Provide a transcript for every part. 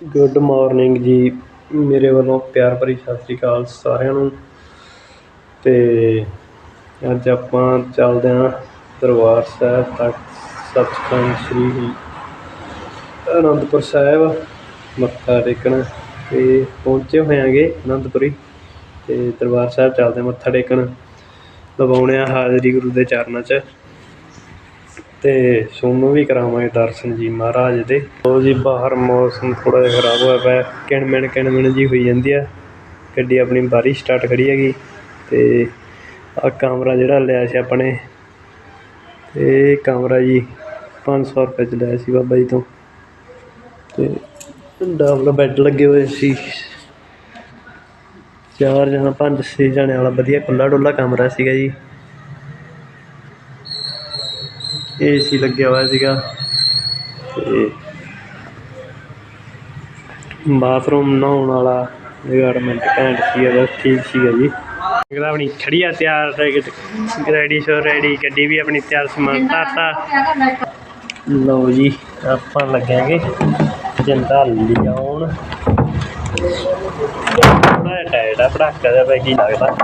Good morning ਜੀ। ਮੇਰੇ ਵੱਲੋਂ ਪਿਆਰ ਭਰੀ ਸਤਿ ਸ੍ਰੀ ਅਕਾਲ ਸਾਰਿਆਂ ਨੂੰ। ਤੇ ਅੱਜ ਆਪਾਂ ਚੱਲਦੇ ਹਾਂ ਦਰਬਾਰ ਸਾਹਿਬ ਤੱਕ ਸੱਚਖੰਡ ਸ੍ਰੀ ਅਨੰਦਪੁਰ ਸਾਹਿਬ। ਮੱਥਾ ਟੇਕਣ ਤੇ ਪਹੁੰਚੇ ਹੋਇਆਂਗੇ ਅਨੰਦਪੁਰੀ। ਤੇ ਦਰਬਾਰ ਸਾਹਿਬ ਚੱਲਦੇ ਹਾਂ ਮੱਥਾ ਟੇਕਣ। ਲਵਾਉਣੇ ਆ ਹਾਜ਼ਰੀ ਗੁਰੂ ਦੇ ਚਰਨਾਂ 'ਚ। ਅਤੇ ਸੋਨੂੰ ਵੀ ਕਰਾਵਾਂਗੇ ਦਰਸ਼ਨ ਜੀ ਮਹਾਰਾਜ ਦੇ। ਉਹ ਜੀ, ਬਾਹਰ ਮੌਸਮ ਥੋੜ੍ਹਾ ਜਿਹਾ ਖਰਾਬ ਹੋਇਆ ਪਿਆ। ਕਿਣਮਿਣ ਕਿਣਮਿਣ ਜੀ ਹੋਈ ਜਾਂਦੀ ਆ। ਗੱਡੀ ਆਪਣੀ ਬਾਰੀ ਸਟਾਰਟ ਖੜ੍ਹੀ ਹੈਗੀ ਅਤੇ ਆ ਕਮਰਾ ਜਿਹੜਾ ਲਿਆ ਸੀ ਆਪਣੇ। ਇਹ ਕਮਰਾ ਜੀ 500 ਰੁਪਏ ਚ ਲਿਆ ਸੀ ਬਾਬਾ ਜੀ ਤੋਂ। ਤੇ ਡਬਲ ਬੈੱਡ ਲੱਗੇ ਹੋਏ ਸੀ। ਚਾਰ ਜਣਾ, ਪੰਜ ਛੇ ਜਣੇ ਵਾਲਾ ਵਧੀਆ ਖੁੱਲਾ ਡੁੱਲਾ ਕਮਰਾ ਸੀਗਾ ਜੀ। ਏਸੀ ਲੱਗਿਆ ਹੋਇਆ ਸੀਗਾ। ਤੇ ਬਾਥਰੂਮ ਨਹਾਉਣ ਵਾਲਾ ਰਿਗਾਰਡਮੈਂਟ ਘੈਂਟ ਸੀਗਾ ਬਸ ਠੀਕ ਸੀਗਾ ਜੀ। ਅਗਲਾ ਆਪਣੀ ਖੜੀ ਆ ਤਿਆਰ ਰੈਡੀ ਸੋ ਰੈਡੀ ਗੱਡੀ ਵੀ ਆਪਣੀ ਤਿਆਰ ਸਮਾਨ ਧਰਤਾ ਲਓ ਜੀ ਆਪਾਂ ਲੱਗਾਂਗੇ ਜਿੰਦਾ ਲਿਆਉਣ। ਥੋੜਾ ਟਾਇਰ ਆ ਪੜਾਕਾ ਜਿਹਾ ਪੈ ਕੀ ਲੱਗਦਾ।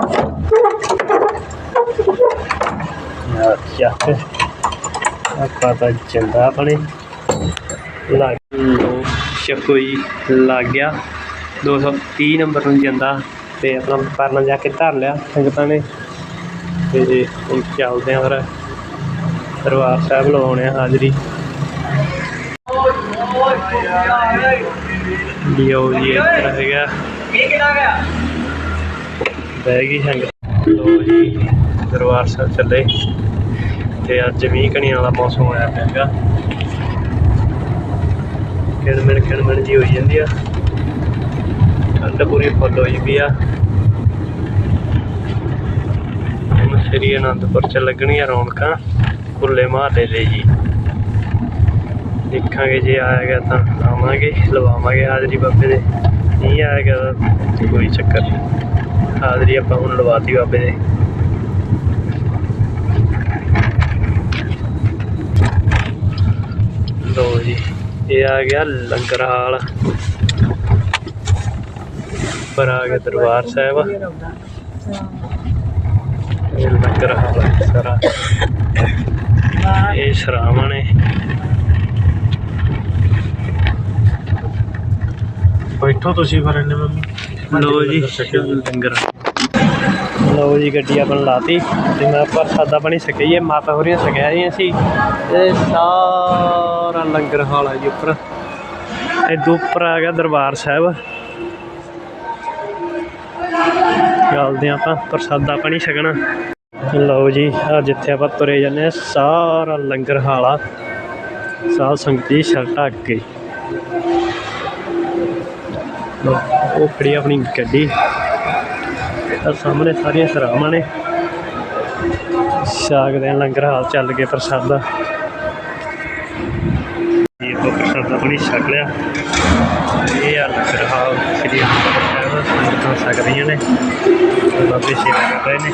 ਅੱਛਾ। ਆਪਾਂ ਤਾਂ ਜਿੰਦਾ ਆਪਣੇ। ਲੱਗ ਲਓ ਚੱਕੋ ਜੀ ਲੱਗ ਗਿਆ। 230 ਨੰਬਰ ਨੂੰ ਜਾਂਦਾ ਤੇ ਆਪਣਾ ਪਰਨਾ ਜਾ ਕੇ ਧਰ ਲਿਆ ਸੰਗਤਾਂ ਨੇ। ਤੇ ਹੁਣ ਚੱਲਦੇ ਆ ਫਿਰ। ਦਰਬਾਰ ਸਾਹਿਬ ਲਾਉਣੇ ਆ ਹਾਜ਼ਰੀ। ਲਿਓ ਜੀ ਇੱਧਰ ਹੈਗਾ। ਬਹਿ ਗਈ ਸੰਗਤ। ਲੋ ਜੀ, ਦਰਬਾਰ ਸਾਹਿਬ ਚੱਲੇ। ਤੇ ਅੱਜ ਮੀਂਹ ਕਣੀਆਂ ਵਾਲਾ ਮੌਸਮ ਹੋਇਆ ਪਿਆ ਹੈਗਾ। ਕਿਣਮਿਣ ਜੀ ਹੋਈ ਜਾਂਦੀ ਆ। ਠੰਡ ਪੂਰੀ ਫੁੱਲ ਹੋਈ ਵੀ ਆ। ਹੁਣ ਸ੍ਰੀ ਅਨੰਦਪੁਰ ਚ ਲੱਗਣੀਆਂ ਰੌਣਕਾਂ। ਖੁੱਲੇ ਮਹੱਲੇ ਦੇ ਜੀ। ਦੇਖਾਂਗੇ ਜੇ ਆਇਆ ਗਿਆ ਤਾਂ ਆਵਾਂਗੇ, ਲਵਾਵਾਂਗੇ ਹਾਜ਼ਰੀ ਬਾਬੇ ਦੇ। ਨਹੀਂ ਆਇਆ ਗਿਆ ਤਾਂ ਕੋਈ ਚੱਕਰ ਨਹੀਂ। ਹਾਜ਼ਰੀ ਆਪਾਂ ਹੁਣ ਲਵਾਤੀ ਬਾਬੇ ਦੇ। ਲੋ ਜੀ ਇਹ ਆ ਗਿਆ ਲੰਗਰ ਹਾਲ। ਪਰ ਆ ਗਿਆ ਦਰਬਾਰ ਸਾਹਿਬ। ਇਹ ਲੰਗਰ ਹਾਲ ਹੈ ਸਾਰਾ। ਇਹ ਸ਼ਰਾਵਾਂ ਨੇ ਬੈਠੋ ਤੁਸੀਂ ਫਿਰ ਇਹਨੇ ਮੰਮੀ ਲੋ ਜੀ ਲੰਗਰ। ਲਓ ਜੀ, ਗੱਡੀ ਆਪਣ ਲਾਤੀ ਤੇ ਮੈਂ ਆਪਾਂ ਸਾਦਾ ਪਾਣੀ ਸਕਈਏ, ਮਾਤਾ ਹੋਰੀਆਂ ਸਕਿਆ ਸੀ ਇਹ ਸਾਰਾ ਲੰਗਰ ਹਾਲ ਆ ਜੀ ਉੱਪਰ। ਇਹ ਉੱਪਰ ਆ ਗਿਆ ਦਰਬਾਰ ਸਾਹਿਬ। ਚੱਲਦੇ ਹਾਂ ਆਪਾਂ ਪ੍ਰਸਾਦਾ ਪਾਣੀ ਛਕਣਾ। ਲਓ ਜੀ ਆ ਜਿੱਥੇ ਆਪਾਂ ਤੁਰੇ ਜਾਂਦੇ ਆ ਸਾਰਾ ਲੰਗਰ ਹਾਲਾ ਆ। ਸਾਧ ਸੰਗਤੀ ਸ਼ਰਟਾ ਅੱਗੇ। ਉਹ ਖੜੀ ਆਪਣੀ ਗੱਡੀ। ਆ ਸਾਹਮਣੇ ਸਾਰੀਆਂ ਸਰਾਵਾਂ ਨੇ। ਸਾਗ ਦੇ ਲੰਗਰ ਹਾਲ ਚੱਲ ਗਏ ਪ੍ਰਸਾਦਾ। ਇਹ ਆਪਾਂ ਪ੍ਰਸਾਦਾ ਪਾਣੀ ਛਕ ਲਿਆ। ਇਹ ਆ ਲੰਗਰ ਹਾਲ ਸ੍ਰੀ ਸਾਹਿਬ ਸੰਗਤਾਂ ਸਕਦੀਆਂ ਨੇ। ਤੇ ਬਾਬੇ ਸੇਵਾ ਕਰ ਰਹੇ ਨੇ।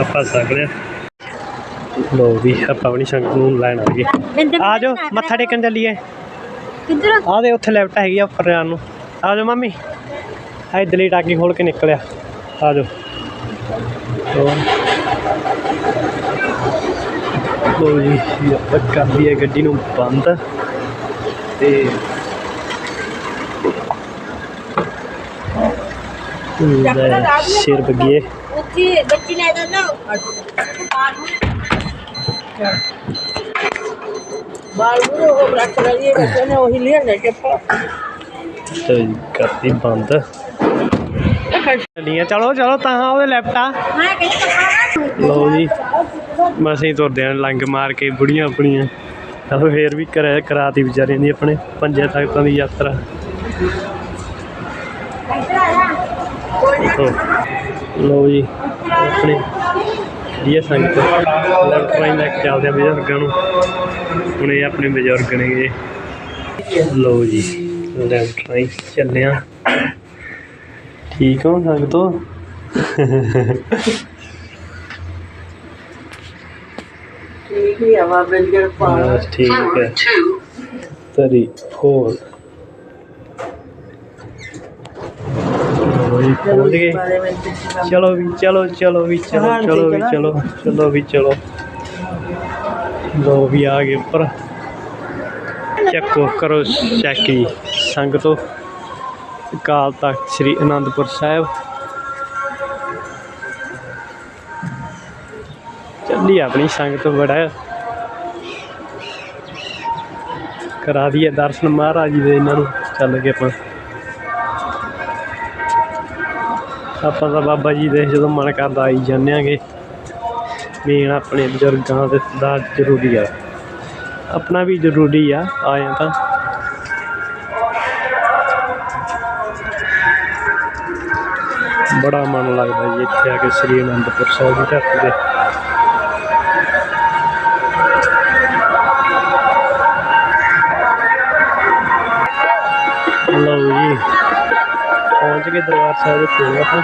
ਆਪਾਂ ਛਕ ਲਿਆ। ਲੋ ਵੀ ਆਪਾਂ ਆਪਣੀ ਸੰਗਤ ਨੂੰ ਲੈਣ ਆ ਗਏ। ਆ ਜਾਓ ਮੱਥਾ ਟੇਕਣ ਚੱਲੀਏ। ਕਿੱਧਰ? ਆ ਦੇ ਉੱਥੇ ਲੈਫਟ ਹੈਗੀ ਆ ਉੱਪਰ ਜਾਣ ਨੂੰ। ਆ ਜਾਓ ਮੰਮੀ ਇਧਰਲੀ ਟਾਕੀ ਖੋਲ ਕੇ ਨਿਕਲਿਆ। ਆ ਜਾਓ ਲੋ ਜੀ ਆਪਾਂ ਕਰ ਲਈਏ ਗੱਡੀ ਨੂੰ ਬੰਦ। ਤੇ ਲੈ, ਸਿਰ ਬਗੀਏ ਉੱਥੇ ਬੱਚੀ ਲੈ ਦਾ ਨਾ ਬਾਲ ਨੂੰ ਉਹ ਰੱਖ ਲਈ ਬੱਚੇ ਨੇ ਉਹੀ ਲਿਆ ਲੈ ਕੇ ਪਾ ਤੇ ਕਰਤੀ ਬੰਦ। ਚੱਲੀਆਂ। ਚਲੋ ਚਲੋ, ਤਾਂ ਉਹਦੇ ਲੈਫਟ ਆ। ਲਓ ਜੀ ਮਸੀਂ ਤੁਰਦੇ ਆ ਲੰਗ ਮਾਰ ਕੇ ਬੁੜੀਆਂ ਆਪਣੀਆਂ। ਚਲੋ, ਫੇਰ ਵੀ ਕਰਾ, ਕਰਾਤੀ ਵਿਚਾਰੀਆਂ ਦੀ ਆਪਣੇ ਪੰਜੇ ਤਖਤਾਂ ਦੀ ਯਾਤਰਾ। ਲਓ ਜੀ, ਆਪਣੇ ਇਹ ਸੰਗਤ। ਲੈਫਟ ਰਾਈਟ ਲੈ ਕੇ ਚੱਲਦੇ ਆ ਬਜ਼ੁਰਗਾਂ ਨੂੰ। ਹੁਣ ਇਹ ਆਪਣੇ ਬਜ਼ੁਰਗ ਨੇਗੇ। ਲਓ ਜੀ। ਲੈਫਟ ਰਾਈਟ ਚੱਲੇ ਆ ਠੀਕ ਹੋ ਸੰਗਤੋ ਠੀਕ ਹੀ ਆ ਬਾਬੇ ਜੀ ਪਾ ਬਸ ਠੀਕ ਹੈ। Two three, four. ਲਓ ਜੀ, ਪਹੁੰਚ ਗਏ। ਚਲੋ ਵੀ ਚਲੋ ਚਲੋ ਵੀ ਚਲੋ ਚਲੋ ਵੀ ਚਲੋ। ਚਲੋ ਚਲੋ ਵੀ ਚਲੋ। ਲੋ ਵੀ ਆ ਗਏ ਉੱਪਰ। ਚੱਕੋ ਕਰੋ ਚੈੱਕੀ ਸੰਗਤੋ ਅਕਾਲ ਤਖਤ ਸ੍ਰੀ ਅਨੰਦਪੁਰ ਸਾਹਿਬ। ਚੱਲੀ ਆਪਣੀ ਸੰਗਤ ਬੜਾ। ਕਰਾ ਦਈਏ ਦਰਸ਼ਨ ਮਹਾਰਾਜ ਜੀ ਦੇ ਇਹਨਾਂ ਨੂੰ, ਚੱਲ ਕੇ ਆਪਾਂ। ਆਪਾਂ ਤਾਂ ਬਾਬਾ ਜੀ ਦੇ ਜਦੋਂ ਮਨ ਕਰਦਾ ਆਈ ਜਾਂਦੇ ਆਂਗੇ। ਮੇਨ ਆਪਣੇ ਬਜ਼ੁਰਗਾਂ ਦੇ ਦਾ ਜ਼ਰੂਰੀ ਆ। ਆਪਣਾ ਵੀ ਜ਼ਰੂਰੀ ਆ ਆਇਆ ਤਾਂ ਬੜਾ ਮਨ ਲੱਗਦਾ ਜੀ ਇੱਥੇ ਆ ਕੇ ਸ੍ਰੀ ਅਨੰਦਪੁਰ ਸਾਹਿਬ ਦੀ ਧਰਤੀ ਤੇ ਲਓ ਜੀ ਪਹੁੰਚ ਗਏ ਦਰਬਾਰ ਸਾਹਿਬ ਦੇ ਕੋਲ ਆਪਾਂ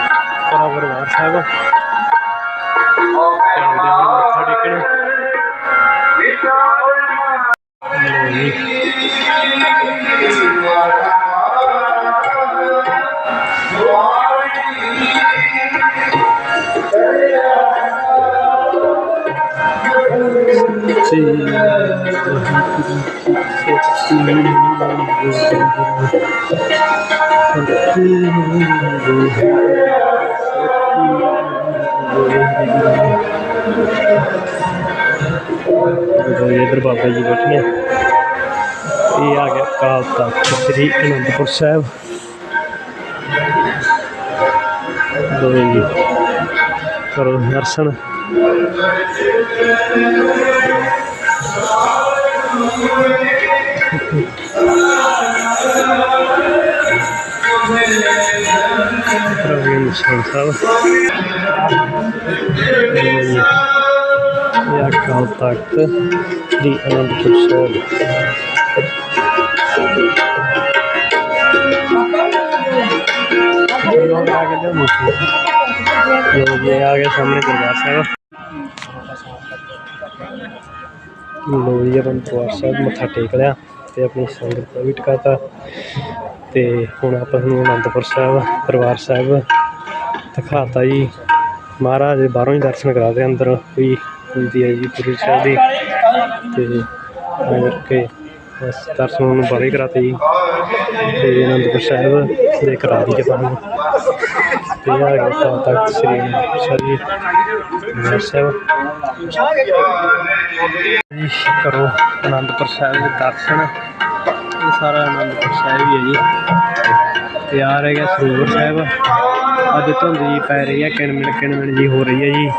ਜੀ ਇਧਰ ਬਾਬਾ ਜੀ ਬੈਠੇ ਨੇ ਇਹ ਆ ਗਿਆ ਕਾਲ ਤਖਤ ਸ੍ਰੀ ਅਨੰਦਪੁਰ ਸਾਹਿਬ ਲੋ ਜੀ ਕਰੋ ਦਰਸ਼ਨ ਪ੍ਰਭੂ ਨਿਸ਼ਾਨ ਸਾਹਿਬ ਲਓ ਜੀ ਇਹ ਲੋ ਜੀ ਆਪਾਂ ਦਰਬਾਰ ਸਾਹਿਬ ਮੱਥਾ ਟੇਕ ਲਿਆ ਤੇ ਆਪਣੀ ਸੰਗਤ ਦਾ ਵੀ ਟਿਕਾਤਾ ਤੇ ਹੁਣ ਆਪਾਂ ਨੂੰ ਅਨੰਦਪੁਰ ਸਾਹਿਬ, ਦਰਬਾਰ ਸਾਹਿਬ ਦਿਖਾਤਾ ਜੀ। ਮਹਾਰਾਜ ਦੇ ਬਾਹਰੋਂ ਹੀ ਦਰਸ਼ਨ ਕਰਾਦੇ ਅੰਦਰ ਕੋਈ ਹੁੰਦੀ ਹੈ ਜੀ ਗੁਰੂ ਸਾਹਿਬ ਦੀ। ਤੇ ਕਰਕੇ ਬਸ ਦਰਸ਼ਨ ਨੂੰ ਬਾਹਰੋਂ ਕਰਾਤੇ ਜੀ। ਤੇ ਅਨੰਦਪੁਰ ਸਾਹਿਬ ਦੇ ਕਰਾ ਦਈਏ ਤੁਹਾਨੂੰ ਤੇ ਆ ਗਿਆ ਤਾਂ ਤਖਤ ਸ੍ਰੀ ਅਨੰਦਪੁਰ ਸਾਹਿਬ। ਜੀ, ਕਰੋ ਅਨੰਦਪੁਰ ਸਾਹਿਬ ਦੇ ਦਰਸ਼ਨ। ਇਹ ਸਾਰਾ ਅਨੰਦਪੁਰ ਸਾਹਿਬ ਹੀ ਹੈ ਜੀ। ਤੇ ਆ ਰਿਹਾ ਸਰੋਵਰ ਸਾਹਿਬ। ਅੱਜ ਧੁੰਦ ਜੀ ਪੈ ਰਹੀ ਹੈ, ਕਿਣਮਿਣ ਕਿਣਮਿਣ ਜੀ ਹੋ ਰਹੀ ਹੈ ਜੀ।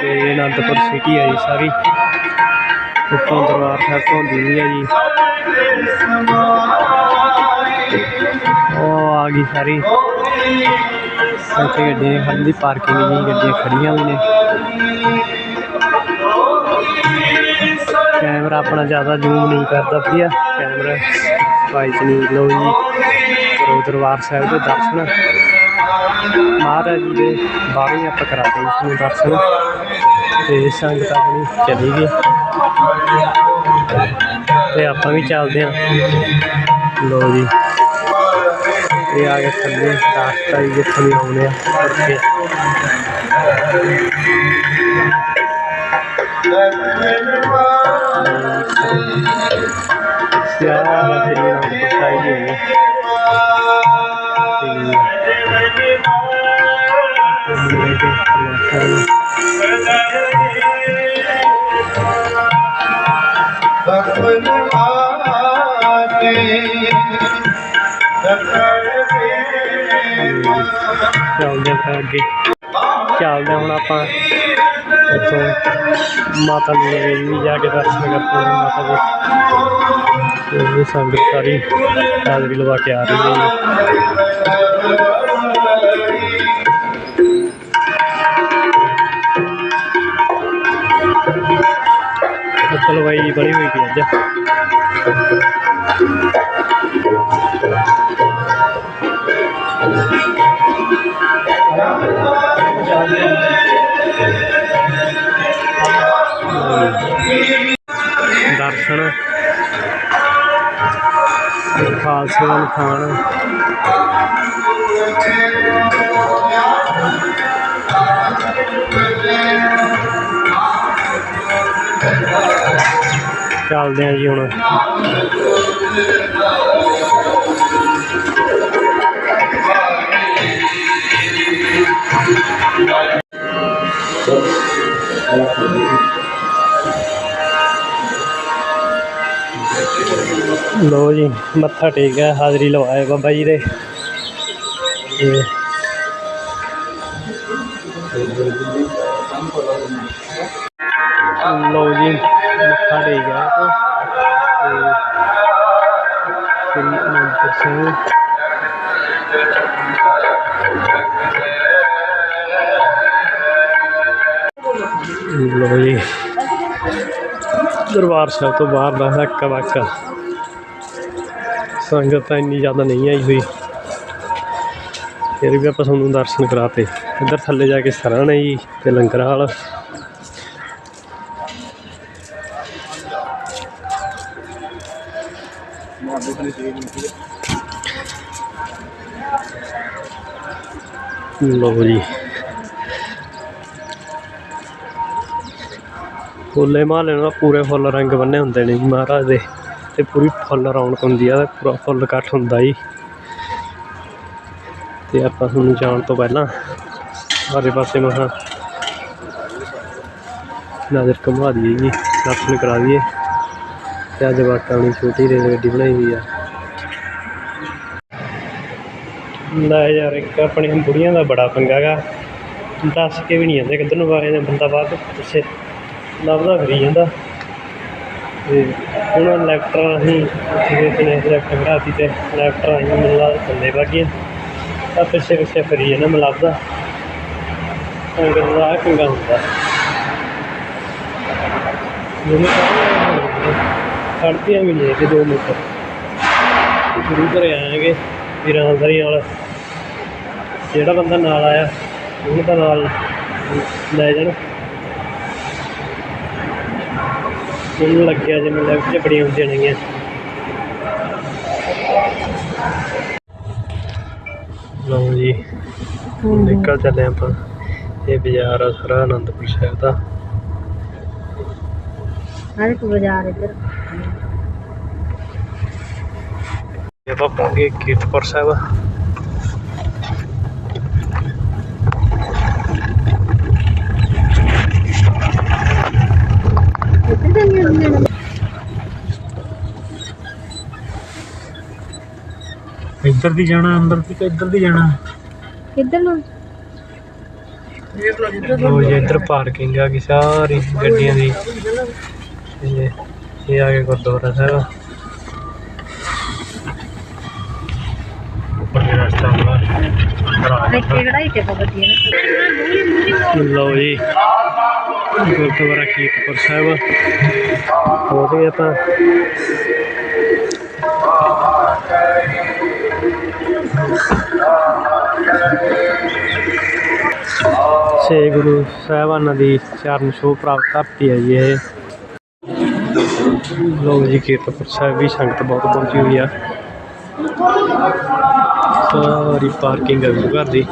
ਤੇ ਅਨੰਦਪੁਰ ਸਿਟੀ ਹੈ ਜੀ ਸਾਰੀ। ਉੱਤੋਂ ਦਰਬਾਰ ਸਾਹਿਬ ਧੁੰਦੀ ਨਹੀਂ ਹੈ ਜੀ। ਉਹ ਆ ਗਈ ਸਾਰੀ। ਇੱਥੇ ਗੱਡੀਆਂ ਖੜ੍ਹਨ ਦੀ ਪਾਰਕਿੰਗ ਜੀ ਗੱਡੀਆਂ ਖੜ੍ਹੀਆਂ ਵੀ ਨੇ। ਕੈਮਰਾ ਆਪਣਾ ਜ਼ਿਆਦਾ ਜ਼ੂਮ ਨਹੀਂ ਕਰਦਾ, ਵਧੀਆ। ਕੈਮਰਾ ਵਾਈਟ ਨਹੀਂ ਲਓ ਜੀ, ਕਰੋ ਦਰਬਾਰ ਸਾਹਿਬ ਦੇ ਦਰਸ਼ਨ। ਮਹਾਰਾਜ ਜੀ ਦੇ ਬਾਹਰੋਂ ਆਪਾਂ ਕਰਾਤੇ ਇਸ ਨੂੰ ਦਰਸ਼ਨ। ਤੇ ਸੰਗਤ ਆਪਣੀ ਚਲੀ ਗਈ। ਤੇ ਆਪਾਂ ਵੀ ਚੱਲਦੇ ਹਾਂ। ਲਓ ਜੀ। ਇਹ ਆ ਗਿਆ ਥੱਲੇ, ਰਾਸਤਾ ਜੀ ਜਿੱਥੋਂ ਦੀ ਆਉਂਦੇ ਆ ਕਰਕੇ ਸਿਆਰਾ ਸ੍ਰੀ ਅਨੰਦਪੁਰ ਸਾਹਿਬ ਜੀ ਹੈ ਤੇ ਸਪਨ ਆਤੇ ਚੱਲਦੇ ਹਾਂ ਫਿਰ ਅੱਗੇ। ਚੱਲਦੇ ਹਾਂ ਹੁਣ ਆਪਾਂ ਇੱਥੋਂ ਮਾਤਾ ਜੀ ਦੇ ਵੀ ਜਾ ਕੇ ਦਰਸ਼ਨ ਕਰਦੇ ਹਾਂ ਮਾਤਾ ਦੇ। ਇਹ ਸੰਗਤ ਸਾਰੀ ਹਾਜ਼ਰੀ ਲਵਾ ਕੇ ਆ ਰਹੀ ਹੈ। ਜੀ ਬੜੀ ਹੋਈ ਪਈ ਅੱਜ। ਦਰਸ਼ਨ। ਖਾਲਸੇ ਦਾ ਨਿਸ਼ਾਨ ਚੱਲਦੇ ਆ ਜੀ ਹੁਣ। ਲੋ ਜੀ, ਮੱਥਾ ਟੇਕਿਆ ਹਾਜ਼ਰੀ ਲਵਾਏ ਬਾਬਾ ਜੀ ਦੇ। ਤੇ ਲੋ ਜੀ, ਮੱਥਾ ਟੇਕਿਆ ਆਪਾਂ ਤੇ ਸ੍ਰੀ ਅਨੰਦਪੁਰ ਸਾਹਿਬ। ਲੋ ਜੀ, ਦਰਬਾਰ ਸਾਹਿਬ ਤੋਂ ਬਾਹਰ ਦਾ ਹੱਕਾ ਵਾਕਾ ਸੰਗਤ ਤਾਂ ਇੰਨੀ ਜ਼ਿਆਦਾ ਨਹੀਂ ਆਈ ਹੋਈ। ਫਿਰ ਵੀ ਆਪਾਂ ਤੁਹਾਨੂੰ ਦਰਸ਼ਨ ਕਰਾਤੇ। ਇੱਧਰ ਥੱਲੇ ਜਾ ਕੇ ਸਰਾਂ ਨੇ ਜੀ ਤੇ ਲੰਗਰ ਹਾਲ। ਲਓ ਜੀ। ਹੋਲੇ ਮਹੱਲੇ ਨੂੰ ਪੂਰੇ ਫੁੱਲ ਰੰਗ ਬੰਨੇ ਹੁੰਦੇ ਨੇ ਮਹਾਰਾਜ ਦੇ। ਤੇ ਪੂਰੀ ਫੁੱਲ ਰੌਣਕ ਹੁੰਦੀ ਆ, ਪੂਰਾ ਫੁੱਲ ਇਕੱਠ ਹੁੰਦਾ ਜੀ। ਤੇ ਆਪਾਂ ਤੁਹਾਨੂੰ ਜਾਣ ਤੋਂ ਪਹਿਲਾਂ ਸਾਰੇ ਪਾਸੇ ਮਹਾਂ ਨਜ਼ਰ ਘੁਮਾ ਦਈਏ ਜੀ, ਦਰਸ਼ਨ ਕਰਾ ਦਈਏ। ਤੇ ਅੱਜ ਵਾਕਾਂ ਆਪਣੀ ਛੋਟੀ ਰੇਲ ਗੱਡੀ ਬਣਾਈ ਹੋਈ ਆ। ਲੈ ਯਾਰ, ਇੱਕ ਆਪਣੀਆਂ ਬੁੜੀਆਂ ਦਾ ਬੜਾ ਪੰਗਾ ਗਾ। ਦੱਸ ਕੇ ਵੀ ਨਹੀਂ ਜਾਂਦੇ ਕਿੱਧਰ ਨੂੰ ਵਾਰੇ ਨੇ, ਬੰਦਾ ਬਾਅਦ ਪਿੱਛੇ। ਲੱਭਦਾ ਫਿਰੀ ਜਾਂਦਾ। ਤੇ ਹੁਣ ਲੈਫਟ ਰਾਹੀਂ ਜਿਹੜੇ ਨੇ ਲੈਫਟ ਘਰਾਤੀ ਤੇ ਲੈਫਟ ਰਾਹੀਂ ਮੈਨੂੰ ਥੱਲੇ ਵਾਗੀਆਂ ਆ ਪਿੱਛੇ ਪਿੱਛੇ ਫਰੀ ਜਾਂਦਾ ਮੈਂ ਅੰਗਰ ਦਾ ਕੰਗਾ ਹੁੰਦਾ। ਮੈਨੂੰ ਖੜਦੀਆਂ ਵੀ ਨਹੀਂ ਕਿ 2 ਮਿੰਟ ਗੁਰੂ ਘਰੇ ਆਏਗੇ ਵੀਰਾਂਦਰੀ ਨਾਲ ਜਿਹੜਾ ਬੰਦਾ ਨਾਲ ਆਇਆ, ਉਹਨੂੰ ਤਾਂ ਨਾਲ ਲੈ ਜਾਣ। ਉਹਨੂੰ ਲੱਗਿਆ ਜਿਵੇਂ ਲੈਫਟ 'ਚ ਬੜੀਆਂ ਹੁੰਦੀਆਂ ਨੇਗੀਆਂ। ਲਓ ਜੀ ਨਿਕਲ ਚੱਲੇ ਆਪਾਂ। ਇਹ ਬਾਜ਼ਾਰ ਆ ਸਾਰਾ ਆਨੰਦਪੁਰ ਸਾਹਿਬ ਦਾ। ਹਰ ਇੱਕ ਬਾਜ਼ਾਰ ਇੱਧਰ। ਇਹ ਆਪਾਂ ਪਹੁੰਚ ਗਏ ਕੀਰਤਪੁਰ ਸਾਹਿਬ ਇੱਧਰ ਜਾਂਦੇ ਹੁੰਦੇ ਨੇ ਇੱਧਰ ਦੀ ਜਾਣਾ ਅੰਦਰ ਦੀ ਕਿ ਇੱਧਰ ਦੀ ਜਾਣਾ? ਕਿੱਧਰ ਨੂੰ? ਲੋ ਜੀ ਇੱਧਰ ਪਾਰਕਿੰਗ ਆ ਗਈ ਸਾਰੀ ਗੱਡੀਆਂ ਦੀ। ਤੇ ਇਹ ਆ ਗਿਆ ਗੁਰਦੁਆਰਾ ਸਾਹਿਬ। ਉੱਪਰ ਦੀ ਰਸਤਾ ਹੁੰਦਾ ਤੇ ਹੈ ਲਓ ਜੀ ਗੁਰਦੁਆਰਾ ਕੀਰਤਪੁਰ ਸਾਹਿਬ। ਪਹੁੰਚ ਗਏ ਆਪਾਂ ਛੇ ਗੁਰੂ ਸਾਹਿਬਾਨਾਂ ਦੀ ਚਰਨ ਛੋਹ ਪ੍ਰਾਪਤ ਧਰਤੀ ਹੈ ਜੀ ਇਹ। ਲੋਕ ਜੀ ਕੀਰਤਪੁਰ ਸਾਹਿਬ ਵੀ ਸੰਗਤ ਬਹੁਤ ਪਹੁੰਚੀ ਹੋਈ ਆ। ਸਾਰੀ ਪਾਰਕਿੰਗ ਹੈ ਘਰ ਦੀ।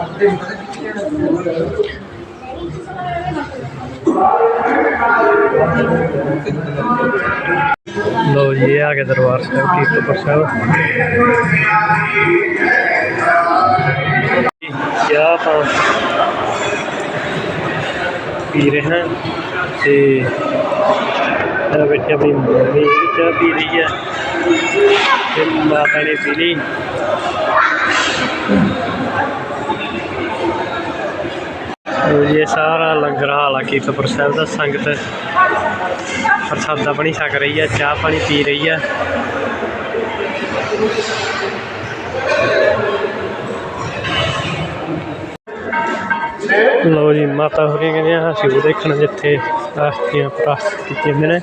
ਲੋ ਜੀ, ਇਹ ਆ ਗਿਆ ਦਰਬਾਰ ਸਾਹਿਬ, ਕੀਰਤਪੁਰ ਸਾਹਿਬ। ਚਾਹ ਤਾਂ ਪੀ ਰਹੇ ਹਾਂ ਤੇ ਇਹ ਵਿੱਚ ਆਪਣੀ ਮੰਮੀ ਚਾਹ ਪੀ ਰਹੀ ਹੈ ਤੇ ਮਾਤਾ ਨੇ ਪੀ ਲਈ। ਇਹ ਸਾਰਾ ਲੰਗਰ ਹਾਲ ਆ ਕੀਰਤਪੁਰ ਸਾਹਿਬ ਦਾ, ਸੰਗਤ। ਪ੍ਰਸਾਦਾ ਪਾਣੀ ਛਕ ਰਹੀ ਹੈ ਚਾਹ ਪਾਣੀ ਪੀ ਰਹੀ ਹੈ ਲਓ ਜੀ, ਮਾਤਾ ਹੋਰੀਆਂ ਕਹਿੰਦੀਆਂ ਅਸੀਂ ਉਹ ਦੇਖਣ ਜਿੱਥੇ ਆਸਤੀਆਂ ਪ੍ਰਾਸਤ ਕੀਤੀਆਂ ਨੇ।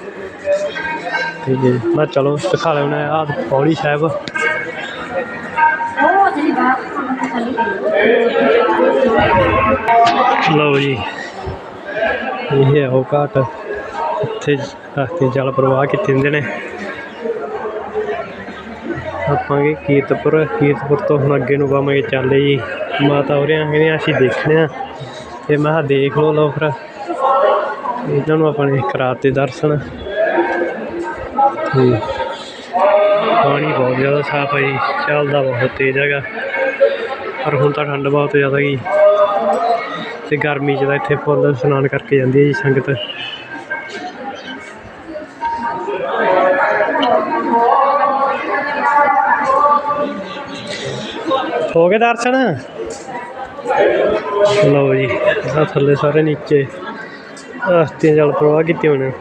ਤੇ ਮੈਂ ਚਲੋ, ਦਿਖਾ ਲੈਣਾ ਆ ਪੌੜੀ ਸਾਹਿਬ। ਲਓ ਜੀ, ਇਹ ਹੈ ਉਹ ਘਾਟ। ਇੱਥੇ ਆਸਤੀ ਜਲ ਪ੍ਰਵਾਹ ਕੀਤੇ ਹੁੰਦੇ ਨੇ। ਆਪਾਂ ਗਏ ਕੀਰਤਪੁਰ। ਕੀਰਤਪੁਰ ਤੋਂ ਹੁਣ ਅੱਗੇ ਨੂੰ ਪਾਵਾਂਗੇ ਚੱਲੇ ਜੀ ਮਾਤਾ ਹੋਰਿਆਂ ਕਹਿੰਦੇ ਅਸੀਂ ਦੇਖਣੇ ਆ ਤੇ ਮੈਂ ਕਿਹਾ ਦੇਖ ਲਓ ਲਓ ਫਿਰ। ਇਹਨਾਂ ਨੂੰ ਆਪਣੇ ਕਰਾਤੇ ਦਰਸ਼ਨ। ਤੇ ਪਾਣੀ ਬਹੁਤ ਜ਼ਿਆਦਾ ਸਾਫ਼ ਹੈ ਜੀ, ਚੱਲਦਾ ਬਹੁਤ ਤੇਜ਼ ਹੈਗਾ। ਪਰ ਹੁਣ ਤਾਂ ਠੰਡ ਬਹੁਤ ਜ਼ਿਆਦਾ ਗਈ ਤੇ ਗਰਮੀ 'ਚ ਤਾਂ ਇੱਥੇ ਫੁੱਲ ਇਸ਼ਨਾਨ ਕਰਕੇ ਜਾਂਦੀ ਹੈ ਜੀ ਸੰਗਤ। ਹੋ ਗਏ ਦਰਸ਼ਨ? ਲਓ ਜੀ, ਆਹ ਥੱਲੇ ਸਾਰੇ ਨੀਚੇ। ਰਸਤੇ ਜਲ ਪ੍ਰਵਾਹ ਕੀਤੇ ਹੋਣੇ।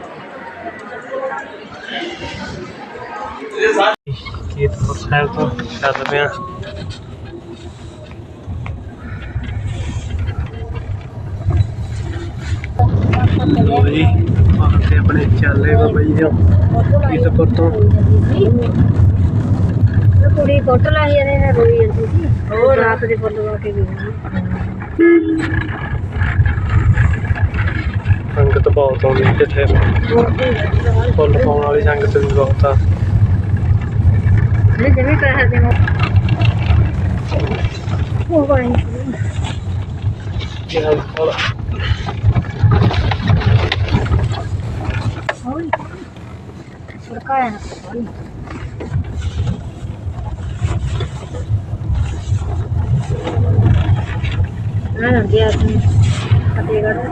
ਕੀਰਤਪੁਰ ਸਾਹਿਬ ਤੋਂ ਚੱਲ ਪਿਆ ਲਓ ਜੀ ਆਪਣੇ ਚੱਲੇ ਬਾਬਾ ਜੀ ਦੇ ਕੀਰਤਪੁਰ ਤੋਂ। ਕੁੜੀ ਫੋਟੋ ਲਾਈ ਜਾਂਦੇ ਨੇ ਰੋਈ ਜਾਂਦੀ ਸੀ। ਉਹ ਰਾਤ ਦੇ ਫੁੱਲ ਲਾ ਕੇ ਗਈ ਸੰਗਤ ਬਹੁਤ ਆਉਂਦੀ ਇੱਥੇ ਫੁੱਲ ਪਾਉਣ ਵਾਲੀ ਸੰਗਤ ਵੀ ਬਹੁਤ ਆ। ਨਹੀਂ ਜਿਵੇਂ ਸਕਦੇ ਹੋ ਉਹ ਕੀ ਹਾਲ ਚਾਲ ਹੋਈ ਸਰਕਾਇਆ ਨਾ ਹੋਈ ਨਾ। ਨਾ ਗਿਆ ਸੀ। ਫਤਿਹਗੜ੍ਹ।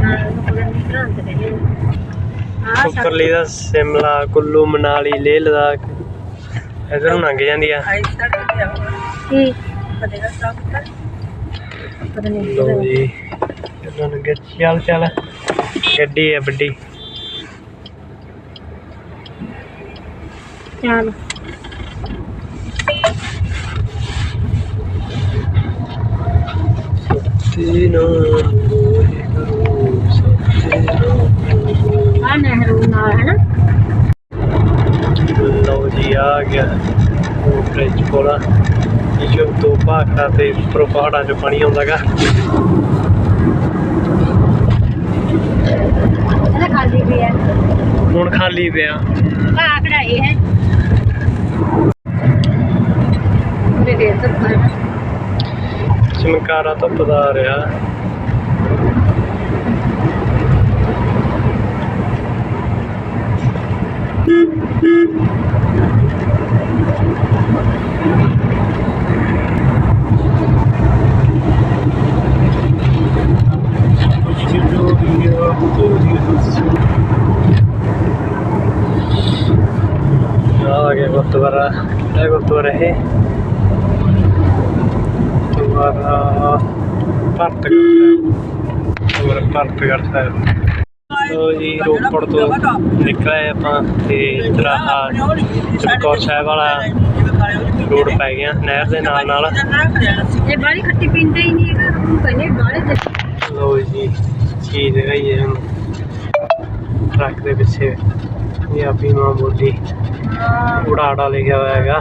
ਨਾ ਉਹ ਕੋਲ ਨਿਕਲਾਂ ਤੇ ਗਏ ਆ ਉੱਪਰਲੀ ਦਾ ਸਿਮਲਾ ਕੁੱਲੂ ਮਨਾਲੀ ਲੇਹ ਲਦਾਖ ਇਧਰ ਨੂੰ ਲੰਘ ਜਾਂਦੀ ਆ। ਕੀ ਫਤਿਹਗੜ੍ਹ ਸਾਹਿਬ ਤੱਕ ਪਤਾ ਨਹੀਂ ਲੋ ਜੀ ਇਹਨਾਂ ਨੂੰ ਅੱਗੇ ਚੱਲ ਚੱਲ। ਗੱਡੀ ਹੈ ਵੱਡੀ। ਚੱਲ। ਸੱਚੇ ਨਾਮ ਬੋਲੇ ਆ ਨਹਿਰੂ ਨਾਲ ਹੈ ਨਾ ਲਓ ਜੀ, ਆ ਗਿਆ ਉਹ ਬ੍ਰਿਜ ਕੋਲਾ। ਇਹ ਜੋ ਦੋ ਤੇ ਉੱਪਰੋਂ ਪਹਾੜਾਂ ਚ ਪਾਣੀ ਆਉਂਦਾਗਾ ਖਾਲੀ ਵੀ ਹੁਣ ਖਾਲੀ ਪਿਆ। ਆਕੜਾ ਇਹ ਹੈ। ਉਹਦੇ ਦੇ ਸਭ ਚਮਕਾਰਾ ਧੁੱਪ ਆ ਰਿਹਾ। ਆ ਗਿਆ ਗੁਰਦੁਆਰਾ। ਇਹ ਗੁਰਦੁਆਰਾ ਹੈ ਦੁਆਰਾ ਭਰਤਗੜ ਸਾਹਿਬ ਭਰਤਗੜ ਸਾਹਿਬ ਤੋ ਜੀ ਰੋਪੜ ਤੋਂ ਨਿਕਲੇ ਆਪਾਂ ਤੇ ਇੱਧਰ ਆਹ ਚਮਕੌਰ ਸਾਹਿਬ ਵਾਲਾ ਰੋਡ ਪੈ ਗਿਆ ਨਹਿਰ ਦੇ ਨਾਲ ਨਾਲ। ਇਹ ਬਾਲੀ ਖੱਟੀ ਪੀਂਦੇ ਹੀ ਨਹੀਂ ਹੈਗਾ ਉਹ ਕਹਿੰਦੇ ਬਾਲੇ ਤੇ ਲੋ ਜੀ ਚੀਜ਼ ਹੈਗੀ ਹੈ ਟਰੱਕ ਦੇ ਪਿੱਛੇ। ਪੰਜਾਬੀ ਮਾਂ ਬੋਲੀ। ਉਡਾੜਾ ਲਿਖਿਆ ਹੋਇਆ ਹੈਗਾ।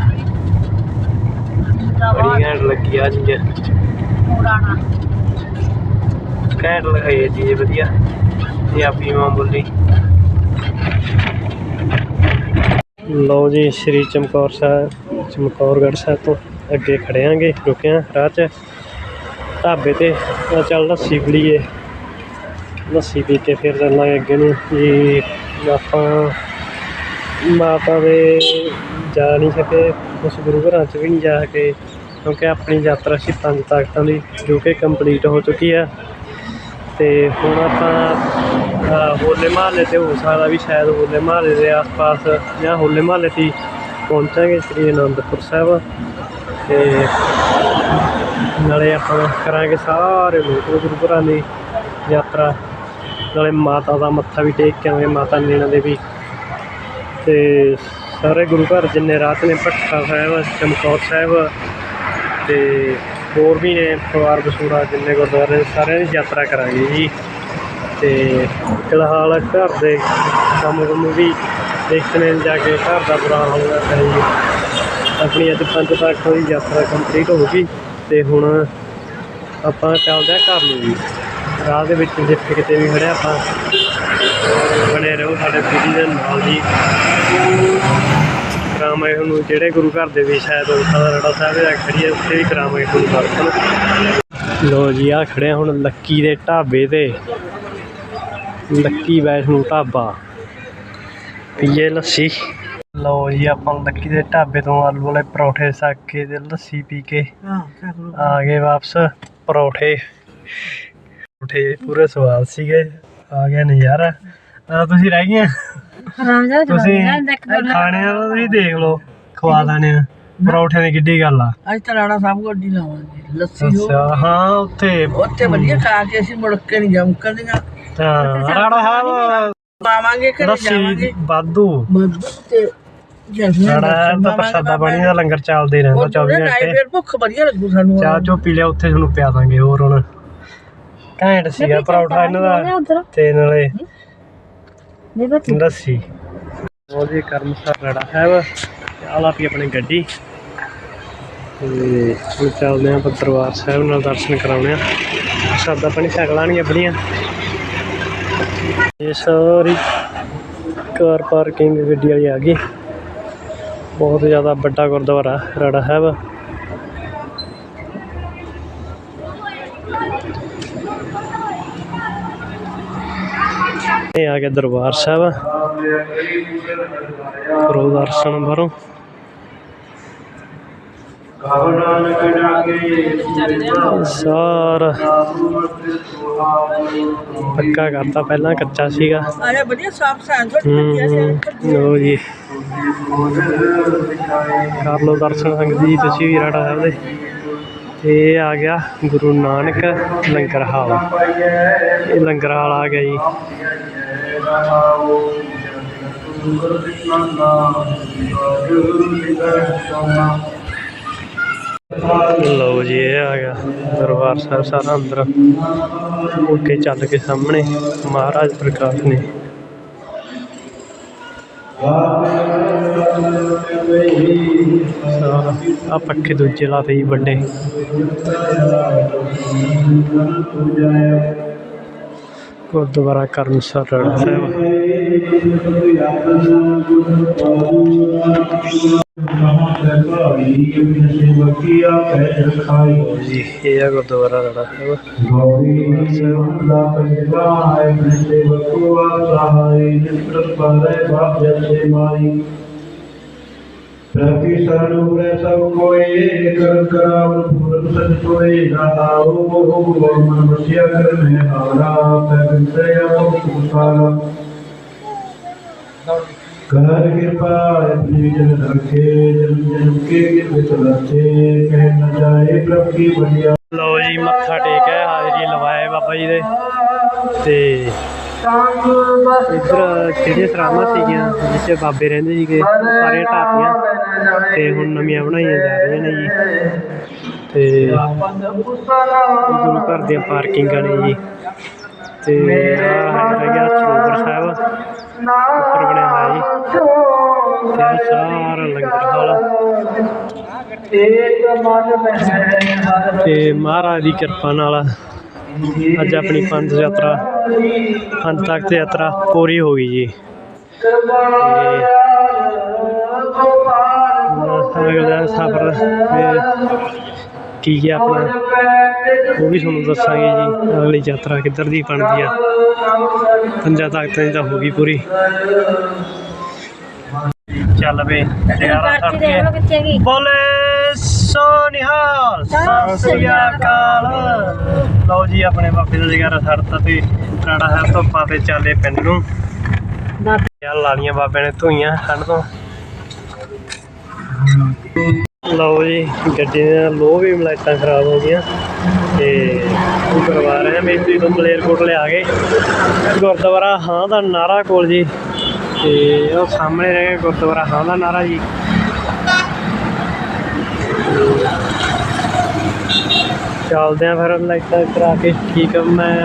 ਬੜੀ ਘੈਂਟ ਲੱਗੀ ਆ ਚੀਜ਼ ਉਡਾਣਾ ਘੈਂਟ ਲਗਾਈ ਹੈ ਚੀਜ਼ ਵਧੀਆ। ਪੰਜਾਬੀ ਮਾਂ ਬੋਲੀ। ਲਓ ਜੀ ਸ਼੍ਰੀ ਚਮਕੌਰ ਸਾਹਿਬ ਚਮਕੌਰਗੜ੍ਹ ਸਾਹਿਬ ਤੋਂ ਅੱਗੇ ਖੜੇ ਆਂਗੇ ਰੁਕੇ ਆਂ ਰਾਹ 'ਚ। ਢਾਬੇ ਤੇ ਚੱਲ ਲੱਸੀ ਪੀਈਏ ਲੱਸੀ ਪੀ ਕੇ ਫਿਰ ਚੱਲਾਂਗੇ ਅੱਗੇ ਨੂੰ। ਜੀ ਆਪਾਂ ਮਾਤਾ ਦੇ ਜਾ ਨਹੀਂ ਸਕੇ, ਉਸ ਗੁਰੂ ਘਰਾਂ 'ਚ ਵੀ ਨਹੀਂ ਜਾ ਸਕੇ, ਕਿਉਂਕਿ ਆਪਣੀ ਯਾਤਰਾ ਸੀ ਪੰਜ ਤਾਕਤਾਂ ਦੀ ਜੋ ਕਿ ਕੰਪਲੀਟ ਹੋ ਚੁੱਕੀ ਆ। ਤੇ ਹੁਣ ਆਪਾਂ ਹੋਲੇ ਮਹੱਲੇ ਤੇ ਹੋ ਸਕਦਾ ਵੀ ਸ਼ਾਇਦ ਹੋਲੇ ਮਹੱਲੇ ਦੇ ਆਸ-ਪਾਸ ਜਾਂ ਹੋਲੇ ਮਹੱਲੇ 'ਤੇ ਹੀ ਪਹੁੰਚਾਂਗੇ, ਸ੍ਰੀ ਅਨੰਦਪੁਰ ਸਾਹਿਬ। ਤੇ ਨਾਲੇ ਆਪਾਂ ਕਰਾਂਗੇ ਸਾਰੇ ਲੋਕ ਗੁਰੂ ਘਰਾਂ ਦੀ ਯਾਤਰਾ। ਨਾਲੇ ਮਾਤਾ ਦਾ ਮੱਥਾ ਵੀ ਟੇਕ ਕੇ ਆਵਾਂਗੇ, ਮਾਤਾ ਨੈਣਾ ਦੇਵੀ ਤੇ ਸਾਰੇ ਗੁਰੂ ਘਰ ਜਿੰਨੇ ਰਾਤ ਨੇ ਭੱਠਾ ਸਾਹਿਬ, ਚਮਕੌਰ ਸਾਹਿਬ ਤੇ ਹੋਰ ਵੀ ਨੇ ਪਰਿਵਾਰ ਬਸੂੜਾ ਜਿੰਨੇ ਗੁਰਦੁਆਰੇ ਸਾਰਿਆਂ ਦੀ ਯਾਤਰਾ ਕਰਾਂਗੇ ਜੀ। ਤੇ ਫਿਲਹਾਲ ਘਰ ਦੇ ਕੰਮ ਕੰਮ ਵੀ ਦੇਖਣੇ ਜਾ ਕੇ ਘਰ ਦਾ ਬੁਰਾ ਹਾਲ ਹੋਇਆ ਜੀ। ਆਪਣੀ ਅੱਜ ਪੰਜ ਤੱਕ ਦੀ ਯਾਤਰਾ ਕੰਪਲੀਟ ਹੋ ਗਈ ਤੇ ਹੁਣ ਆਪਾਂ ਚੱਲਦੇ ਹਾਂ ਘਰ ਨੂੰ ਜੀ। ਰਾਹ ਦੇ ਵਿੱਚ ਜਿੱਥੇ ਕਿਤੇ ਵੀ ਖੜਿਆ ਆਪਾਂ ਬਣੇ ਰਹੋ ਸਾਡੇ ਵੀਡੀਓ ਦੇ ਨਾਲ ਜੀ। ਕਰਾਵਾਂਗੇ ਤੁਹਾਨੂੰ ਜਿਹੜੇ ਗੁਰੂ ਘਰ ਦੇ ਵੀ ਸ਼ਾਇਦ ਉਸਦਾ ਰੜਾ ਸਾਹਿਬ ਜਾ ਖੜੀ ਹੈ ਉੱਥੇ ਵੀ ਕਰਾਵਾਂਗੇ ਤੁਹਾਨੂੰ ਦਰਸ਼ਨ ਲੋ ਜੀ ਆ ਖੜੇ ਹਾਂ ਹੁਣ ਲੱਕੀ ਦੇ ਢਾਬੇ ਤੇ। ਲੱਕੀ ਵੈਸ਼ਨੂੰ ਢਾਬਾ। ਪੀਏ ਲੱਸੀ। ਲੋ ਜੀ ਆਪਾਂ ਲੱਕੀ ਦੇ ਢਾਬੇ ਤੋਂ ਆਲੂ ਵਾਲੇ ਪਰੌਠੇ ਛਕ ਕੇ ਤੇ ਲੱਸੀ ਪੀ ਕੇ ਆ ਗਏ ਵਾਪਸ ਪਰੌਠੇ। ਪਰੌਠੇ ਪੂਰੇ ਸਵਾਦ ਸੀਗੇ। ਆ ਗਿਆ ਨਜ਼ਾਰਾ। ਆ ਤੁਸੀਂ ਰਹਿ ਗਈਆਂ? ਤੁਸੀਂ ਖਾਣੇ ਆ ਤਾਂ ਤੁਸੀਂ ਦੇਖ ਲਓ ਖਵਾ ਦਾਣੇ ਆ। ਪਰੌਠੇ ਦੀ ਕਿੱਡੀ ਗੱਲ ਆ। ਅੱਜ ਤਾਂ ਰਾਣਾ ਸਾਹਿਬ ਗੱਡੀ ਲਾਵਾਂਗੇ। ਲੱਸੀ ਹੋ ਉੱਥੇ। ਉੱਥੇ ਵਧੀਆ ਖਾ ਕੇ ਅਸੀਂ ਮੁੜ ਕੇ ਨਹੀਂ ਜਮ ਕਰਦੀਆਂ ਹਾਂ ਰਾੜਾ ਸਾਹਿਬ ਪਾਵਾਂਗੇ ਕਿ ਲੱਸੀ ਜਾਵਾਂਗੇ। ਮੱਧ ਤੇ ਸਾਹਿਬ ਦਾ ਪ੍ਰਸ਼ਾਦਾ ਪਾਣੀ ਦਾ ਲੰਗਰ ਚੱਲਦਾ ਰਹਿੰਦਾ 24 ਘੰਟੇ। ਫਿਰ ਭੁੱਖ ਵਧੀਆ ਲੱਗੂ ਸਾਨੂੰ ਚਾਹ ਚੋ ਪੀ ਲਿਆ ਉੱਥੇ ਤੁਹਾਨੂੰ ਪਿਆ ਦਾਂਗੇ ਹੋਰ ਹੁਣ। ਘੈਂਟ ਸੀਗਾ ਪਰੌਠਾ ਇਹਨਾਂ ਦਾ ਤੇ ਨਾਲੇ ਲੱਸੀ ਉਹਦੀ ਕਰਮਸਰ ਰੜਾ ਸਾਹਿਬ ਆਹ ਲਾ ਪਈ ਆਪਣੀ ਗੱਡੀ। ਤੇ ਹੁਣ ਚੱਲਦੇ ਆਂ ਦਰਬਾਰ ਸਾਹਿਬ ਨਾਲ ਦਰਸ਼ਨ ਕਰਾਉਣੇ ਆ ਸਾਦਾ ਪਾਣੀ ਛਕ ਲਾਣਗੇ ਆਪਣੀਆਂ। ਇਹ ਸਾਰੀ ਕਾਰ ਪਾਰਕਿੰਗ ਗੱਡੀ ਵਾਲੀ ਆ ਗਈ। ਬਹੁਤ ਜ਼ਿਆਦਾ ਵੱਡਾ ਗੁਰਦੁਆਰਾ ਰੜਾ ਸਾਹਿਬ ਇਹ ਆ ਗਿਆ ਦਰਬਾਰ ਸਾਹਿਬ। ਕਰੋ ਦਰਸ਼ਨ ਬਾਹਰੋਂ। ਸਾਰਾ ਪੱਕਾ ਕਰਤਾ। ਪਹਿਲਾਂ ਕੱਚਾ ਸੀਗਾ। ਆਰੇ ਵਧੀਆ ਸਾਫ਼ ਸਾਨ ਛੋਟੀ ਵਧੀਆ ਸੀ ਲੋ ਜੀ। ਕਰ ਲਓ ਦਰਸ਼ਨ ਸੰਗਤ ਜੀ ਤੁਸੀਂ ਵੀ ਰਾੜਾ ਸਾਹਿਬ ਦੇ। ਤੇ ਇਹ ਆ ਗਿਆ ਗੁਰੂ ਨਾਨਕ ਲੰਗਰ ਹਾਲ। ਇਹ ਲੰਗਰ ਹਾਲ ਆ ਗਿਆ ਜੀ। ਲਓ ਜੀ, ਇਹ ਆ ਗਿਆ ਦਰਬਾਰ ਸਾਹਿਬ ਸਾਰਾ ਅੰਦਰ। ਹੋ ਚੱਲ ਕੇ ਸਾਹਮਣੇ ਮਹਾਰਾਜ ਪ੍ਰਕਾਸ਼ ਨੇ। ਆ ਪੱਖੇ ਦੂਜੇ ਲਾਤੇ ਜੀ ਵੱਡੇ। ਗੁਰਦੁਆਰਾ ਕਰਮਸਰ ਰੜਾ ਸਾਹਿਬ। ਜੀ, ਇਹ ਆ ਗੁਰਦੁਆਰਾ ਰੜਾ ਸਾਹਿਬ। ਪ੍ਰਤੀ ਸਰੂਰ ਸਭ ਕੋਏ ਕਰ ਕਰਾਵ ਪੂਰਨ ਸਚ ਕੋਏ ਨਾਉ ਮੋਹ ਮਨ ਮਸਿਆ ਕਰ ਮੈਂ ਆਰਾ ਪੈਗੰਤੇ ਆਪੋ ਸੁਸਾਰਾ ਕਰ ਕਿਰਪਾ ਆਪਣੀ ਜਨ ਰੱਖੇ ਜਨ ਜਨ ਕੇ ਕਿਰਤ ਲੱਥੇ ਕਹਿ ਨ ਜਾਏ ਪ੍ਰਭ ਕੀ ਬੜਿਆ ਲਓ ਜੀ, ਮੱਥਾ ਟੇਕਿਆ ਹਾਜ਼ਰੀ ਲਵਾਏ ਬਾਬਾ ਜੀ ਦੇ। ਤੇ ਇੱਧਰ ਜਿਹੜੀਆਂ ਸਰਾਵਾਂ ਸੀਗੀਆਂ ਜਿੱਥੇ ਬਾਬੇ ਰਹਿੰਦੇ ਸੀਗੇ, ਉਹ ਸਾਰੀਆਂ ਢਾਤੀਆਂ ਤੇ ਹੁਣ ਨਵੀਆਂ ਬਣਾਈਆਂ ਜਾ ਰਹੀਆਂ ਨੇ ਜੀ। ਤੇ ਗੁਰੂ ਘਰ ਦੀਆਂ ਪਾਰਕਿੰਗਾਂ ਨੇ ਜੀ। ਤੇ ਆਹ ਰਹਿ ਗਿਆ ਸਰੋਵਰ ਸਾਹਿਬ। ਉੱਪਰ ਬਣਿਆ ਹੋਇਆ ਜੀ। ਤੇ ਸਾਰਾ ਲੰਗਰ ਹਾਲ। ਤੇ ਮਹਾਰਾਜ ਦੀ ਕਿਰਪਾ ਨਾਲ ਅੱਜ ਆਪਣੀ ਪੰਜ ਯਾਤਰਾ ਪੰਜ ਤਖਤ ਯਾਤਰਾ ਪੂਰੀ ਹੋ ਗਈ ਜੀ। ਤੇ ਹੁਣ ਅਗਲਾ ਸਫ਼ਰ ਤੇ ਕੀ ਕੀ ਆਪਣਾ ਉਹ ਵੀ ਤੁਹਾਨੂੰ ਦੱਸਾਂਗੇ ਜੀ ਅਗਲੀ ਯਾਤਰਾ ਕਿੱਧਰ ਦੀ ਬਣਦੀ ਆ। ਪੰਜਾਂ ਤਖਤਾਂ ਦੀ ਤਾਂ ਹੋ ਗਈ ਪੂਰੀ। ਚੱਲ ਵੇ ਤਿਆਰਾ ਪਰਚੀ ਦੇਖ ਲਓ ਕਿੱਥੇ ਗਈ ਬੋਲੇ। ਸੋ ਨਿਹਾਲ, ਸਤਿ ਸ੍ਰੀ ਅਕਾਲ। ਲਓ ਜੀ, ਆਪਣੇ ਬਾਬੇ ਦਾ ਜਗਾਰਾ ਛੱਡਤਾ ਤੇ ਰਾੜਾ ਸਾਹਿਬ ਤੋਂ ਪਾ ਚਾਲੇ ਪਿੰਡ ਨੂੰ। ਯਾਰ, ਲਾਲੀਆਂ ਬਾਬੇ ਨੇ ਧੋਈਆਂ ਠੰਡ ਤੋਂ। ਲਓ ਜੀ, ਗੱਡੀ ਦੀਆਂ ਲੋਹ ਵੀ ਲਾਈਟਾਂ ਖਰਾਬ ਹੋ ਗਈਆਂ। ਤੇ ਉਹ ਕਰਵਾ ਰਹੇ ਮੇਰੀ ਮੇਸਤਰੀ ਤੋਂ ਮਲੇਰਕੋਟਲੇ ਆ ਗਏ ਗੁਰਦੁਆਰਾ ਹਾਂ ਦਾ ਨਾਰਾ ਕੋਲ ਜੀ। ਤੇ ਉਹ ਸਾਹਮਣੇ ਰਹਿ ਗੁਰਦੁਆਰਾ ਹਾਂ ਦਾ ਨਾਰਾ ਜੀ। ਚੱਲਦੇ ਆ ਫਿਰ ਲਾਈਟਾਂ ਕਰਾ ਕੇ, ਠੀਕ ਆ, ਮੈਂ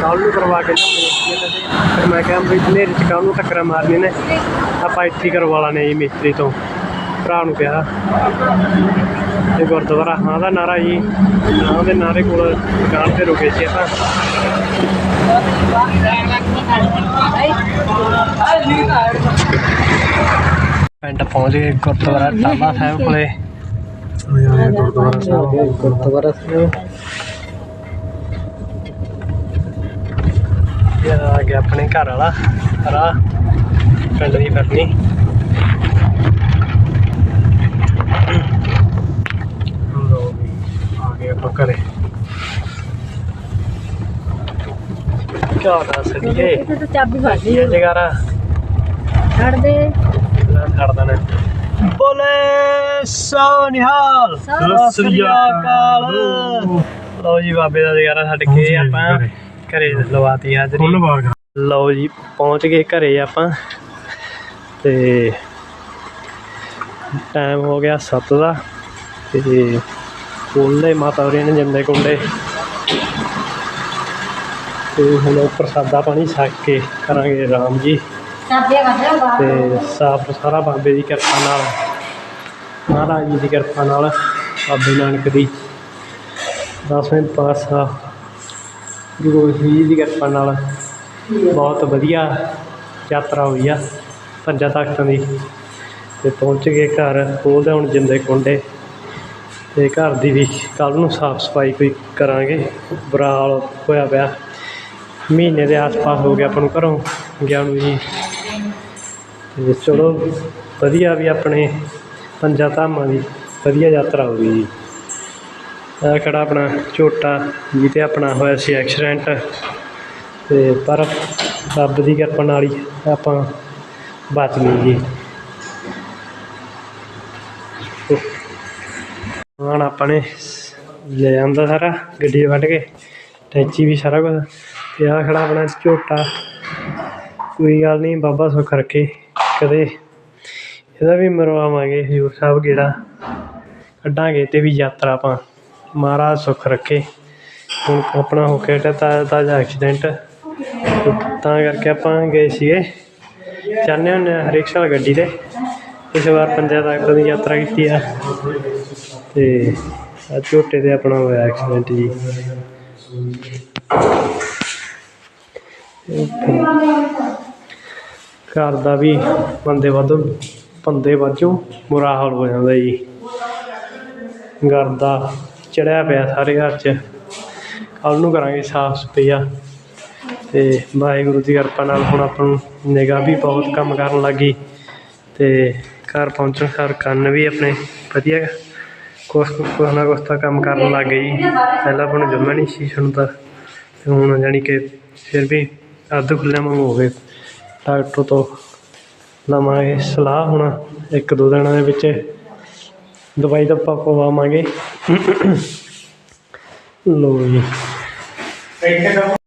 ਕੱਲ ਨੂੰ ਕਰਵਾ ਕੇ ਲਿਆਉਂਦੇ ਆ ਫਿਰ ਮੈਂ ਕਿਹਾ ਵੀ ਹਨੇਰੇ ਚ ਕੱਲ ਨੂੰ ਟੱਕਰਾਂ ਮਾਰਨੀ ਨੇ, ਆਪਾਂ ਇੱਥੇ ਕਰਵਾ ਲਾਣੇ ਜੀ ਮਿਸਤਰੀ ਤੋਂ, ਭਰਾ ਨੂੰ ਕਿਹਾ ਤੇ ਗੁਰਦੁਆਰਾ, ਹਾਂ ਦਾ ਨਾਰਾ ਜੀ, ਹਾਂ ਦੇ ਨਾਰੇ ਕੋਲ ਦੁਕਾਨ ਤੇ ਰੁਕੇ ਸੀ ਆਪਾਂ। ਪਿੰਡ ਪਹੁੰਚ ਗਏ ਗੁਰਦੁਆਰਾ ਟਾਲਾ ਸਾਹਿਬ ਕੋਲੇ। ਗੁਰਦੁਆਰਾ ਸਾਹਿਬ। ਗੁਰਦੁਆਰਾ ਸਾਹਿਬ। ਇਹ ਆ ਗਿਆ ਆਪਣੇ ਘਰ ਵਾਲਾ ਰਾਹ ਪਿੰਡ ਦੀ ਫਿਰਨੀ। ਲੋ ਆ ਗਏ ਆਪਾਂ ਘਰੇ। ਕਿਆ ਦੱਸ ਦਈਏ? ਇੱਥੇ ਤਾਂ ਚਾਬੀ ਫੜ ਲਈ ਇਹ ਜਗਾਰਾ ਛੱਡ ਦੇ। ਛੱਡ ਦੇਣਾ। ਬੋਲੇ! ਸੋ ਨਿਹਾਲ ਸਤਿ ਸ੍ਰੀ ਅਕਾਲ। ਲਓ ਜੀ ਬਾਬੇ ਦਾ ਜਗਾਰਾ ਛੱਡ ਕੇ ਆਪਾਂ ਘਰੇ। ਲਵਾਤੀ ਹਾਜ਼ਰੀ। ਲਓ ਜੀ ਪਹੁੰਚ ਗਏ ਘਰੇ ਆਪਾਂ। ਤੇ ਟਾਈਮ ਹੋ ਗਿਆ 7 ਦਾ। ਤੇ ਕੋਲੇ ਮਾਤਾ ਹੋਰੀ ਨੇ ਜਿੰਦੇ ਕੁੰਡੇ। ਤੇ ਹੁਣ ਪ੍ਰਸਾਦਾ ਪਾਣੀ ਛਕ ਕੇ ਕਰਾਂਗੇ ਆਰਾਮ ਜੀ। ਤੇ ਸਾਫ਼ ਸਾਰਾ ਬਾਬੇ ਦੀ ਕਿਰਪਾ ਨਾਲ। ਮਹਾਰਾਜ ਜੀ ਦੀ ਕਿਰਪਾ ਨਾਲ ਬਾਬੇ ਨਾਨਕ ਦੀ ਦਸਵੇਂ ਪਾਤਸ਼ਾਹ ਗੁਰੂ ਗੋਬਿੰਦ ਸਿੰਘ ਜੀ ਦੀ ਕਿਰਪਾ ਨਾਲ ਬਹੁਤ ਵਧੀਆ ਯਾਤਰਾ ਹੋਈ ਆ ਪੰਜਾਂ ਤਖਤਾਂ ਦੀ ਤੇ ਪਹੁੰਚ ਗਏ ਘਰ। ਖੋਲ੍ਹਦੇ ਹੁਣ ਜਿੰਦੇ ਕੁੰਡੇ ਤੇ ਘਰ ਦੀ ਵੀ ਕੱਲ ਨੂੰ ਸਾਫ਼ ਸਫ਼ਾਈ ਕੋਈ ਕਰਾਂਗੇ। ਬੁਰਾ ਹਾਲ ਹੋਇਆ ਪਿਆ। ਮਹੀਨੇ ਦੇ ਆਸ-ਪਾਸ ਹੋ ਗਿਆ ਆਪਾਂ ਨੂੰ ਘਰੋਂ। ਗਿਆ ਨੂੰ ਜੀ। ਤੇ ਚਲੋ ਵਧੀਆ ਵੀ ਆਪਣੇ ਪੰਜਾਂ ਧਾਮਾਂ ਦੀ ਵਧੀਆ ਯਾਤਰਾ ਹੋ ਗਈ ਜੀ। ਇਹ ਖੜਾ ਆਪਣਾ ਝੋਟਾ ਜਿਹਤੇ ਆਪਣਾ ਹੋਇਆ ਸੀ ਐਕਸੀਡੈਂਟ ਤੇ ਪਰ ਰੱਬ ਦੀ ਕਿਰਪਾ ਨਾਲ ਹੀ ਆਪਾਂ ਬਚ ਗਏ ਜੀ। ਹੁਣ ਆਪਾਂ ਨੇ ਲੈ ਆਂਦਾ ਸਾਰਾ ਗੱਡੀ 'ਚ ਵੱਢ ਕੇ ਟੈਚੀ ਵੀ ਸਾਰਾ ਕੁਝ ਤੇ ਆਹ ਖੜਾ ਆਪਣਾ ਝੋਟਾ। ਕੋਈ ਗੱਲ ਨਹੀਂ, ਬਾਬਾ ਸੁੱਖ ਰੱਖੇ, ਕਦੇ ਇਹਦਾ ਵੀ ਮਰਵਾਵਾਂਗੇ ਹਜ਼ੂਰ ਸਾਹਿਬ ਗੇੜਾ। ਕੱਢਾਂਗੇ ਤੇ ਵੀ ਯਾਤਰਾ ਆਪਾਂ। ਮਹਾਰਾਜ ਸੁੱਖ ਰੱਖੇ। ਹੁਣ ਆਪਣਾ ਹੋ ਕੇ ਹਟਿਆ ਤਾਜ਼ਾ ਤਾਜ਼ਾ ਐਕਸੀਡੈਂਟ ਤਾਂ ਕਰਕੇ ਆਪਾਂ ਗਏ ਸੀਗੇ। ਜਾਂਦੇ ਹੁੰਦੇ ਹਾਂ ਹਰੇਕ ਸਾਲ ਗੱਡੀ ਤੇ। ਇਸ ਵਾਰ ਪੰਜਾਂ ਤੱਕ ਦੀ ਯਾਤਰਾ ਕੀਤੀ ਆ। ਤੇ ਆ ਝੋਟੇ ਤੇ ਆਪਣਾ ਹੋਇਆ ਐਕਸੀਡੈਂਟ ਜੀ। ਘਰ ਦਾ ਵੀ ਬੰਦੇ ਵਾਧੂ। ਬੰਦੇ ਵਾਜੋਂ, ਬੁਰਾ ਹਾਲ ਹੋ ਜਾਂਦਾ ਜੀ। ਘਰ ਦਾ ਚੜਿਆ ਪਿਆ ਸਾਰੇ ਘਰ 'ਚ। ਕੱਲ੍ਹ ਨੂੰ ਕਰਾਂਗੇ ਸਾਫ਼ ਸਫਾਈਆ। ਤੇ ਵਾਹਿਗੁਰੂ ਦੀ ਕਿਰਪਾ ਨਾਲ ਹੁਣ ਆਪਾਂ ਨੂੰ ਨਿਗਾਹ ਵੀ ਬਹੁਤ ਕੰਮ ਕਰਨ ਲੱਗੀ। ਤੇ ਘਰ ਪਹੁੰਚਣ ਘਰ ਕੰਨ ਵੀ ਆਪਣੇ ਵਧੀਆ ਕੁਛ ਕੁਛ ਨਾ ਕੁਛ ਤਾਂ ਕੰਮ ਕਰਨ ਲੱਗ ਗਏ ਜੀ। ਪਹਿਲਾਂ ਆਪਾਂ ਨੂੰ ਜੰਮਾ ਨਹੀਂ ਸੀ ਸੁਣਦਾ ਤੇ ਹੁਣ ਜਾਣੀ ਕਿ ਫਿਰ ਵੀ ਅੱਧ ਖੁੱਲ੍ਹਿਆਂ ਵਾਂਗੂ ਹੋ ਗਏ। ਡਾਕਟਰ ਤੋਂ ਲਵਾਂਗੇ ਸਲਾਹ ਹੁਣ ਇੱਕ ਦੋ ਦਿਨਾਂ ਦੇ ਵਿੱਚ ਦਵਾਈ ਤਾਂ ਆਪਾਂ ਪਵਾਵਾਂਗੇ। ਲੋ ਜੀ।